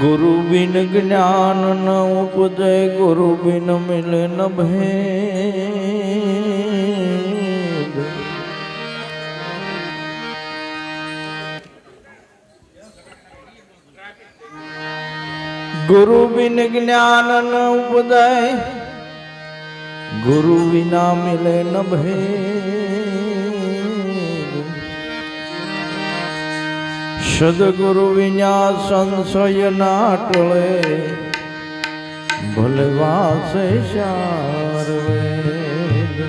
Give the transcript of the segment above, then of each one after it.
ગુરુ બિન જ્ઞાન ન ઉપજે ગુરુ બિન મિલે ન ભેદ. ગુરુ બિન જ્ઞાન ન ઉપજે ગુરુ વિના મિલે ન ભેદ. સદગુરુ વિના સંશય ના ટળે ભલે વાસે ચાર વેદ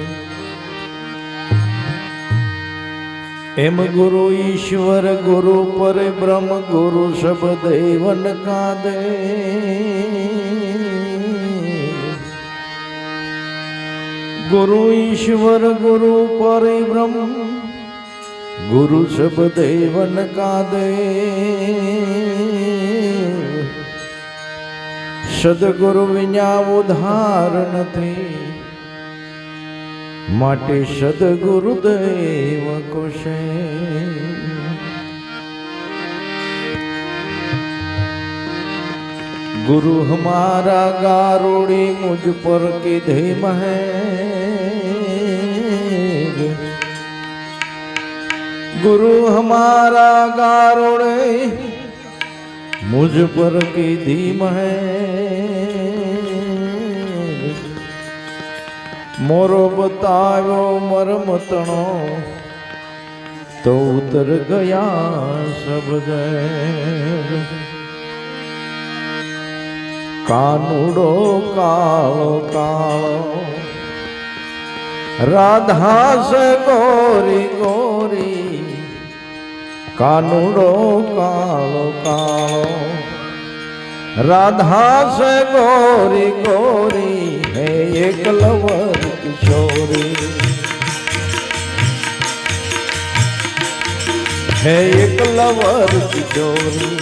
એમ ગુરુ ઈશ્વર ગુરુ પર બ્રહ્મ ગુરુ સબ દેવન કાદે. ગુરુ ઈશ્વર ગુરુ પર બ્રહ્મ ગુરુ શબદેવન કાદે. સદગુરુ વિના ઉધાર थे માટે સદગુરુ દેવ કુશે. ગુરુ હમારા ગારોડી મુજ પર કીધી મહે. गुरु हमारा गारोड़े मुझ पर किधी महेर मोरो बतायो मरमतणो तो उतर गया सब जैर કાનુડો કાળો કાળો રાધા સે ગોરી ગોરી કાનુડો કાળો કાળો રાધા સે ગોરી ગોરી હે એકલવર કિશોરી હે એકલવર કિશોરી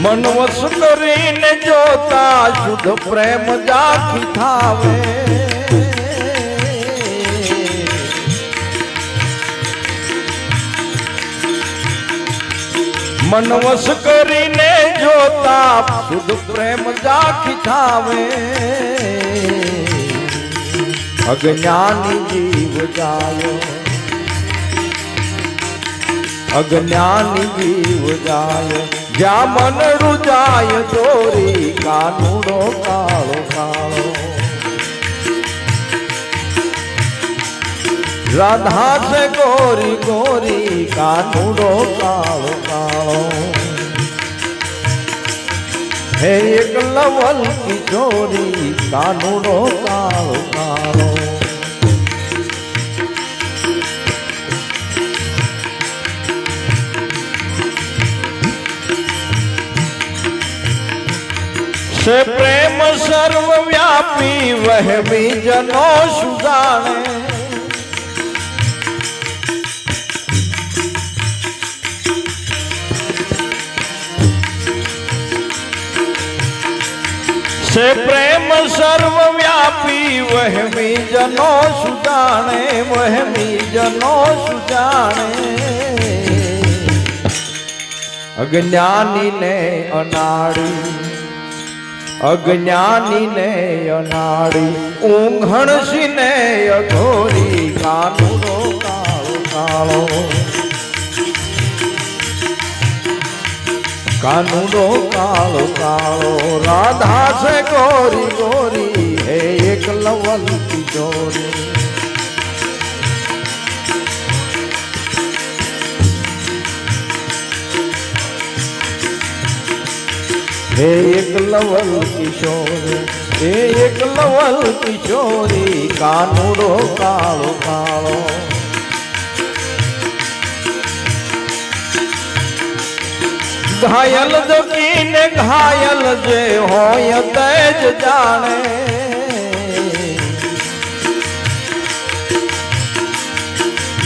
મન વસ કરીને જોતા શુદ્ધ પ્રેમ જાખી થાવે મન વસ કરીને જોતા શુદ્ધ પ્રેમ જાખી થાવે અજ્ઞાની જીવ જાયો. અજ્ઞાની જીવ જાય. જ્યાં મન રૂજાય, દોરી કાનુડો કાળો કાળો. રાધા છે ગોરી ગોરી કાનુડો કાળો કાળો હે એક લવલ કિશોરી કાનુડો કાળો કાળો સે પ્રેમ સર્વવ્યાપી વહેમી જનો સુજાણે સે પ્રેમ સર્વવ્યાપી, વહેમી જનો સુજાણે, વહેમી જનો સુજાણે. અજ્ઞાની ને અનાડી અજ્ઞાની ને અનાડી ઊંઘણસી ને અઘોરી કાનુડો કાળો કાળો. કાનુડો કાળો કાળો, રાધા છે ગોરી ગોરી, હે એક લવલ ચોરી હે એક લવલ કિશોર હે એક લવલ કિશોરી કાનુડો કાળો કાળો. ઘાયલ દકીને ઘાયલ જે હોય તે જ જાણે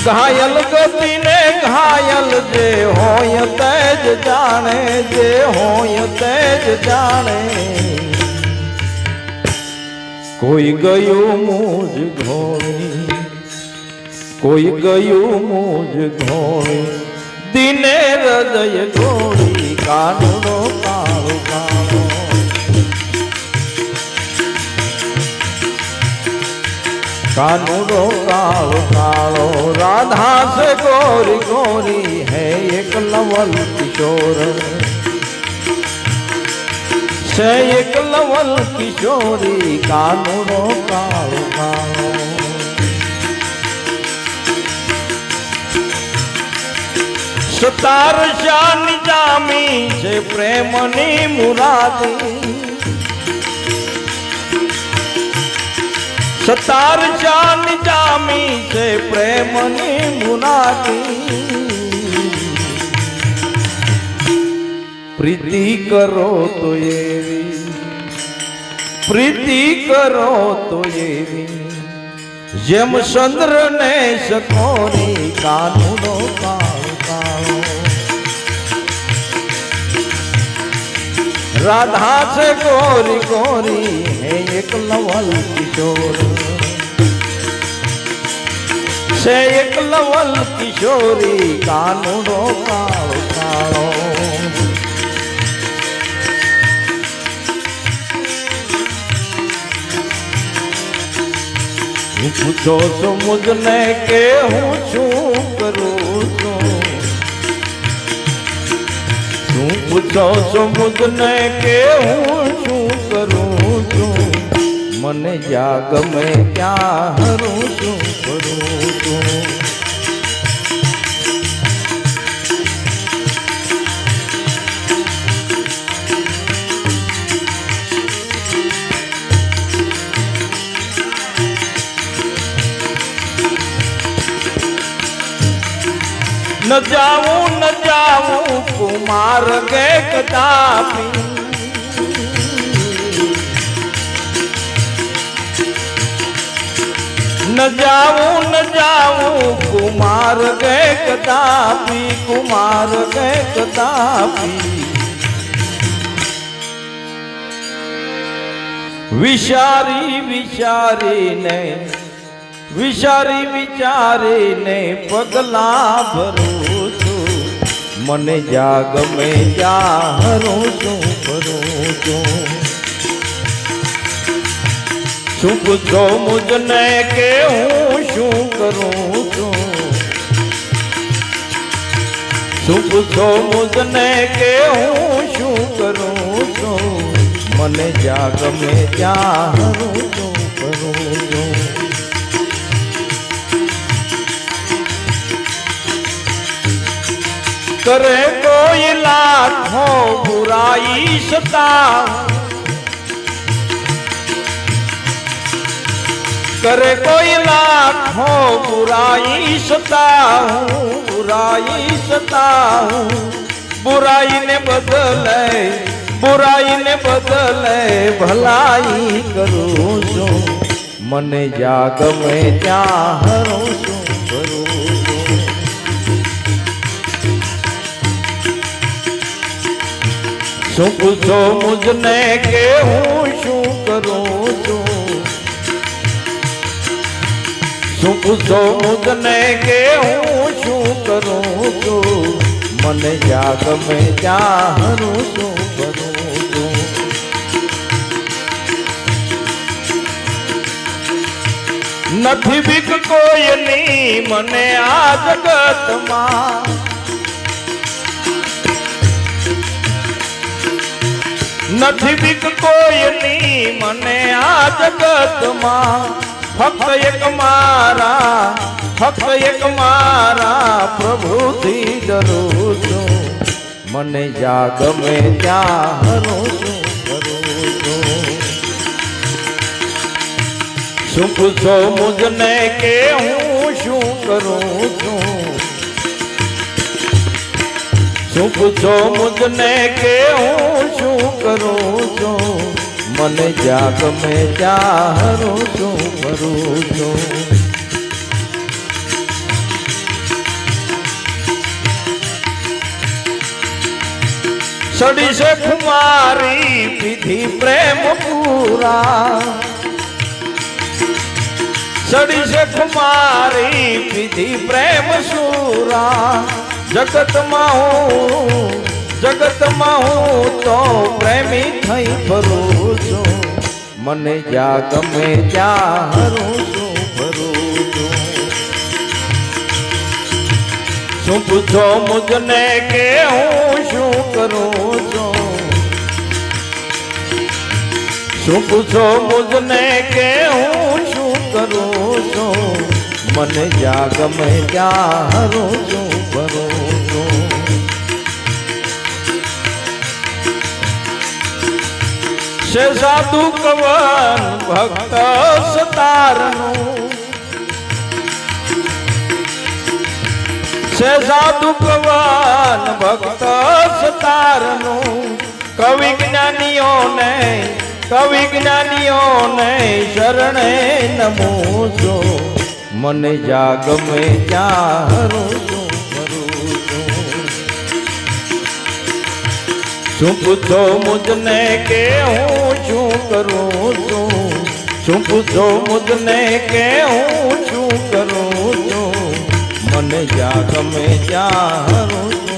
ઘાયલ ગતિને ઘાયલ જે હોય તે જ જાણે જે હોય તે જ જાણે કોઈ ગયું મુજ ઘોડી કોઈ ગયું મુજ ઘોડી દિને હૃદય ગોળી કાનુડો કાળો કાળો કાનુડો કાળો કાળો રાધા સે ગોરી ગોરી હે એક લવલ કિશોર. છે એક લવલ કિશોરી કાનુડો કાળો કાળો સતાર શાની જામી છે પ્રેમની મુરાદી. સતાર જાન જામી છે પ્રેમની મુનાદી પ્રીતિ કરો તો એવી. પ્રીતિ કરો તો એવી. જેમ ચંદ્ર ને કાનુનો કાનુડો રાધા છે ગોરી ગોરી, હે એક લવલ કિશોર. છે એક લવલ કિશોરી, કાનુડો કાળો કાળો. પૂછો છો મુજને કે હું શું કરું? પૂછો મુજને કે હું શું કરું છું? મને જ્યાં ગમે ત્યાં હરું શું કરું છું? न जाऊ न जाऊ कुमार गे कदापि। न जाऊ न जाऊ कुमार गे कदापि, कुमार गे कदापि। विचारी विचारी ने વિચારી વિચારીને પગલા ભરું છું. મને જાગ, ગમે હરું છું ભરું છું. શું પૂછો મુજને કે હું શું કરું છું? શું પૂછો મુજને કે હું શું કરું છું? મને જાગ ત્યાં હરું છું. કરે કોઈ લાખો બુરાઈ સતા. કરે કોઈ લાખો બુરાઈ સતા હું બુરાઈ સતા. હું બુરાઈને બદલે બુરાઈને બદલે ભલાઈ કરું છું. મને જ્યાં ગમે છું. કરું શું પૂછો મુજને કે હું શું કરું છું? શું પૂછો મુજને કે હું શું કરું છું? મને જ્યાં ગમે ત્યાં શું કરું છું? નથી બીક કોઈની મને આ જગતમાં નથી બીક કોઈની મને આ જગતમાં. ફક્ત એક મારા, ફક્ત એક મારા પ્રભુથી જરૂર છું. મને જ્યાં ગમે ત્યાં હરું શું પૂછો મુજને કે હું શું કરું છું? શું પૂછો મુજને કે હું શું કરું છું મને જ્યાં ગમે ત્યાં હરું છું કરું છું સડી છે કુમારી પીધી પ્રેમ પૂરા સડી છે ખુમારી પીધી પ્રેમ સુરા જગતમાં હું જગતમાં હું તો પ્રેમી થઈ ફરું છું. મને જ્યાં ગમે ત્યાં હરું છું, ફરું છું. શું પૂછો મુજને કે હું શું કરું છું? શું પૂછો મુજને કે હું શું કરું છું? મને જ્યાં ગમે ત્યાં હરું છું. છે સાધુ કવન ભક્ત સતારનું. છે સાધુ કવન ભક્ત સતારનું. કવિ જ્ઞાનીઓને કવિ જ્ઞાનીઓને શરણે નમો છો મને જા ગમે ત્યાં શું પૂછો મુજને કે હું શું કરું છું? શું પૂછો મુજને કે હું શું કરું છું? મને જ્યાં ગમે ત્યાં છું.